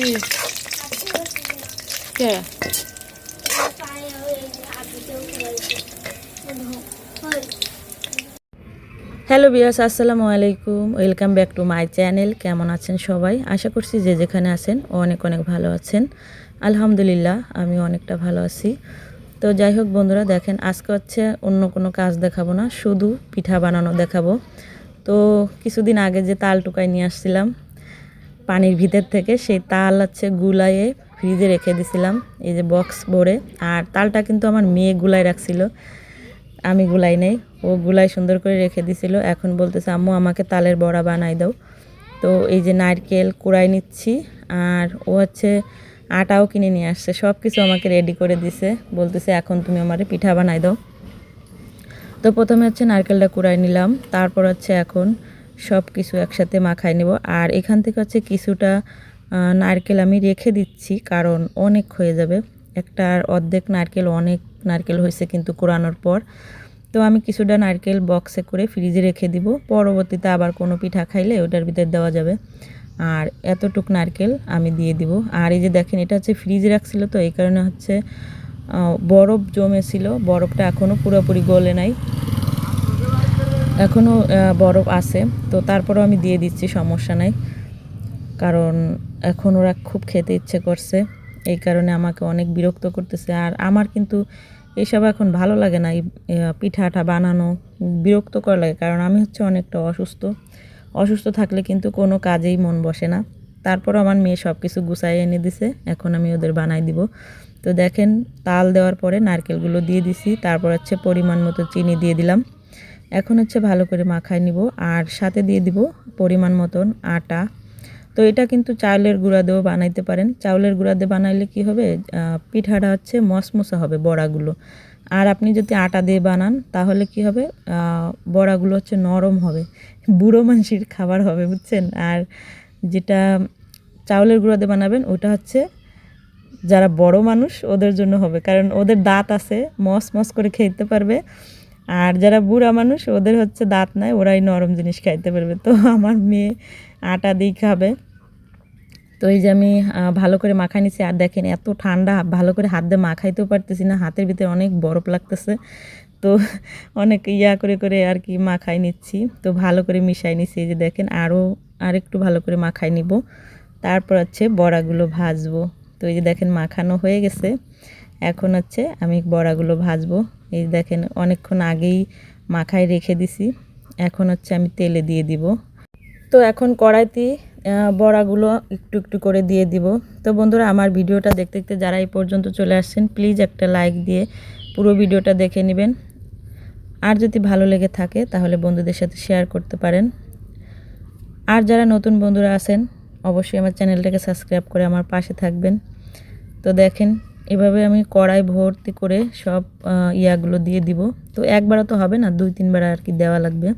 Hello বিয়াস আসসালামু আলাইকুম। Welcome back to my channel কেমন আছেন সবাই? আশা করছি যে যেখানে আছেন ও অনেক অনেক ভালো আছেন। আলহামদুলিল্লাহ, আমি অনেকটা ভালো আছি। তো যাই হোক বন্ধুরা, দেখেন, আজকে হচ্ছে অন্য কোনো কাজ দেখাবো না। শুধু পিঠা বানানো দেখাবো। তো কিছুদিন আগে যে তাল টুকাই নিয়ে আসছিলাম পানির ভিতর থেকে সেই তাল হচ্ছে গুলাইয়ে ফ্রিজে রেখে দিছিলাম, এই যে বক্স ভরে আর তালটা কিন্তু আমার মেয়ে গুলাই রাখছিল, আমি গুলাই নেই। ও গুলাই সুন্দর করে রেখে দিছিল, এখন বলতেছে, আম্মু, আমাকে তালের বড়া বানাই দাও। তো এই যে নারকেল কুড়াই নিচ্ছি, আর ও হচ্ছে আটাও কিনে নিয়ে আসছে সব কিছু আমাকে রেডি করে দিছে। বলতেছে, এখন তুমি আমার পিঠা বানাই দাও। তো প্রথমে হচ্ছে নারকেলটা কুড়াই নিলাম, তারপর হচ্ছে এখন সব কিছু একসাথে মাখাই নেব। আর এখান থেকে হচ্ছে কিছুটা নারকেল আমি রেখে দিচ্ছি, কারণ অনেক হয়ে যাবে। একটা অর্ধেক নারকেল, অনেক নারকেল হয়েছে কিন্তু কুড়ানোর পর। তো আমি কিছুটা নারকেল বক্সে করে ফ্রিজে রেখে দিব। পরবর্তীতে আবার কোনো পিঠা খাইলে ওটার ভিতর দেওয়া যাবে। আর এতটুক নারকেল আমি দিয়ে দিব। আর এই যে দেখেন, এটা হচ্ছে ফ্রিজে রাখছিল তো, এই কারণে হচ্ছে বরফ জমেছিল। বরফটা এখনও পুরোপুরি গলে নাই। এখনও বরফ আছে, তো তারপরেও আমি দিয়ে দিচ্ছি, সমস্যা নাই। কারণ এখন ওরা খুব খেতে ইচ্ছে করছে, এই কারণে আমাকে অনেক বিরক্ত করতেছে। আর আমার কিন্তু এসব এখন ভালো লাগে না, এই পিঠাটা বানানো বিরক্তকর লাগে, কারণ আমি হচ্ছে অনেকটা অসুস্থ। অসুস্থ থাকলে কিন্তু কোনো কাজেই মন বসে না। তারপর আমার মেয়ে সব কিছু গুছাই এনে দিছে, এখন আমি ওদের বানাই দিব। তো দেখেন, তাল দেওয়ার পরে নারকেলগুলো দিয়ে দিছি, তারপর হচ্ছে পরিমাণ মতো চিনি দিয়ে দিলাম। এখন হচ্ছে ভালো করে মাখায় নিব আর সাথে দিয়ে দিব পরিমাণ মতন আটা। তো এটা কিন্তু চাউলের গুঁড়া দিয়েও বানাইতে পারেন। চাউলের গুঁড়া দিয়ে বানাইলে কি হবে? পিঠাটা হচ্ছে মসমসা হবে বড়াগুলো। আর আপনি যদি আটা দিয়ে বানান, তাহলে কি হবে? বড়াগুলো হচ্ছে নরম হবে। বুড়ো মানুষের খাবার হবে, বুঝছেন? আর যেটা চাউলের গুঁড়া দিয়ে বানাবেন, ওটা হচ্ছে যারা বড় মানুষ, ওদের জন্য হবে। কারণ ওদের দাঁত আছে মস মস করে খেতে পারবে। আর যারা বুড়া মানুষ, ওদের হচ্ছে দাঁত নাই, ওরাই নরম জিনিস খাইতে পারবে। তো আমার মেয়ে আটা দিয়ে খাবে। তো এই যে আমি ভালো করে মাখাই নিছি। আর দেখেন এত ঠান্ডা, ভালো করে হাত দিয়ে মাখাইতেও পারতেছি না। হাতের ভিতরে অনেক বরফ লাগতেছে। তো অনেক ইয়া করে করে আর কি মাখাই নিচ্ছি। তো ভালো করে মিশাই নিচ্ছি এই যে দেখেন আরও আর একটু ভালো করে মাখাই নিব। তারপর হচ্ছে বড়াগুলো ভাজবো। তো এই যে দেখেন মাখানো হয়ে গেছে। এখন হচ্ছে আমি বড়াগুলো ভাজবো। এই দেখেন, অনেকক্ষণ আগেই মাখায় রেখে দিছি। এখন হচ্ছে আমি তেলে দিয়ে দিব। তো এখন কড়াইতে বড়াগুলো একটু একটু করে দিয়ে দিব। তো বন্ধুরা, আমার ভিডিওটা দেখতে দেখতে যারা এই পর্যন্ত চলে আসছেন, প্লিজ একটা লাইক দিয়ে পুরো ভিডিওটা দেখে নেবেন। আর যদি ভালো লেগে থাকে, তাহলে বন্ধুদের সাথে শেয়ার করতে পারেন। আর যারা নতুন বন্ধুরা আছেন, অবশ্যই আমার চ্যানেলটাকে সাবস্ক্রাইব করে আমার পাশে থাকবেন। তো দেখেন এভাবে আমি কড়াই ভর্তি করে সব ইয়াগুলো দিয়ে দিব। তো একবারও তো হবে না, দুই তিনবার আর কি দেওয়া লাগবে।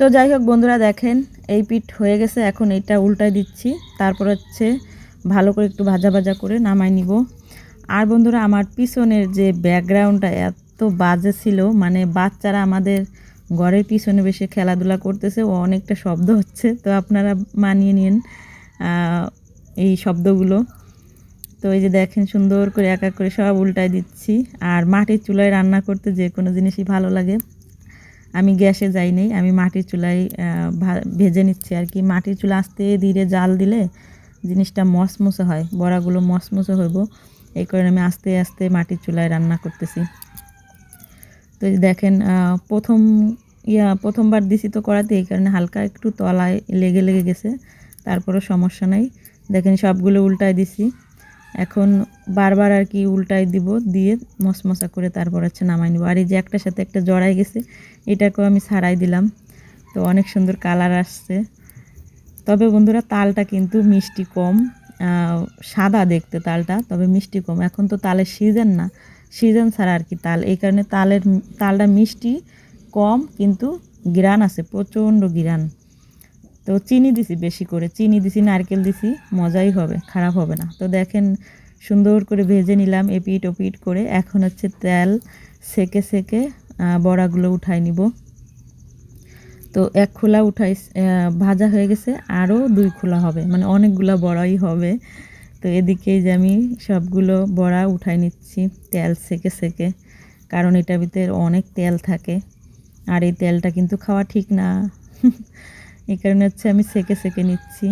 তো যাই হোক বন্ধুরা দেখেন, এই পিঠ হয়ে গেছে, এখন এইটা উল্টায় দিচ্ছি। তারপর হচ্ছে ভালো করে একটু ভাজা ভাজা করে নামাই নিব। আর বন্ধুরা আমার পিছনের যে ব্যাকগ্রাউন্ডটা এত বাজে ছিল মানে বাচ্চারা আমাদের ঘরের পিছনে বেশি খেলাধুলা করতেছে, ও অনেকটা শব্দ হচ্ছে। তো আপনারা মানিয়ে নিন এই শব্দগুলো। তো এই যে দেখেন সুন্দর করে এক এক করে সব উল্টাই দিচ্ছি। আর মাটির চুলায় রান্না করতে যে কোনো জিনিসই ভালো লাগে। আমি গ্যাসে যাই নেই, আমি মাটির চুলায় ভেজে নিচ্ছি আর কি। মাটির চুলা আস্তে ধীরে জাল দিলে জিনিসটা মসমসে হয়, বড়াগুলো মসমসে হইব। এই কারণে আমি আস্তে আস্তে মাটির চুলায় রান্না করতেছি। তো দেখেন প্রথম ইয়া, প্রথমবার দিছি তো করাতে এই কারণে হালকা একটু তলায় লেগে লেগে গেছে, তারপরও সমস্যা নাই। দেখেন সবগুলো উল্টায় দিছি। এখন বারবার আর কি উল্টাই দিব, দিয়ে মশমশা করে তারপর হচ্ছে নামাই নিব। আর এই যে একটার সাথে একটা জড়াই গেছে, এটাকেও আমি ছাড়াই দিলাম। তো অনেক সুন্দর কালার আসছে। তবে বন্ধুরা, তালটা কিন্তু মিষ্টি কম সাদা দেখতে তালটা, তবে মিষ্টি কম। এখন তো তালের সিজন না, সিজন ছাড়া আর কি তাল। এই কারণে তালের, তালটা মিষ্টি কম, কিন্তু গিরান আছে, প্রচণ্ড গ্রান। তো চিনি দিছি বেশি করে। চিনি দিছি, নারকেল দিছি, মজাই হবে, খারাপ হবে না। তো দেখেন, সুন্দর করে ভেজে নিলাম এপিট ওপিট করে। এখন হচ্ছে তেল সেকে সেকে বড়াগুলো উঠাই নিব। তো এক খোলা উঠাই ভাজা হয়ে গেছে, আরও দুই খোলা হবে মানে অনেকগুলো বড়াই হবে। তো এদিকে যে আমি সবগুলো বড়া উঠাই নিচ্ছি, তেল সেকে সেকে, কারণ এটা ভিতরে অনেক তেল থাকে। আর এই তেলটা কিন্তু খাওয়া ঠিক না। এই কারণে হচ্ছে আমি সেকে সেকে নিচ্ছি।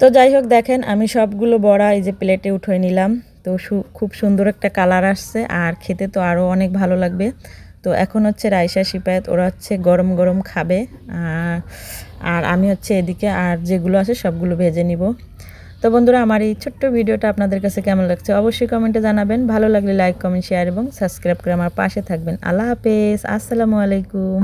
তো যাই হোক, দেখেন আমি সবগুলো বড়া এই যে প্লেটে উঠিয়ে নিলাম। তো খুব সুন্দর একটা কালার আসছে আর খেতে তো আরও অনেক ভালো লাগবে। তো এখন হচ্ছে রাইসা শিপায়াত ওরা হচ্ছে গরম গরম খাবে। আর আর আমি হচ্ছে এদিকে আর যেগুলো আছে সবগুলো ভেজে নিব। তো বন্ধুরা, আমার এই ছোট্ট ভিডিওটা আপনাদের কাছে কেমন লাগছে অবশ্যই কমেন্টে জানাবেন। ভালো লাগলে লাইক, কমেন্ট, শেয়ার এবং সাবস্ক্রাইব করে আমার পাশে থাকবেন। আল্লাহ হাফেজ। আসসালামু আলাইকুম।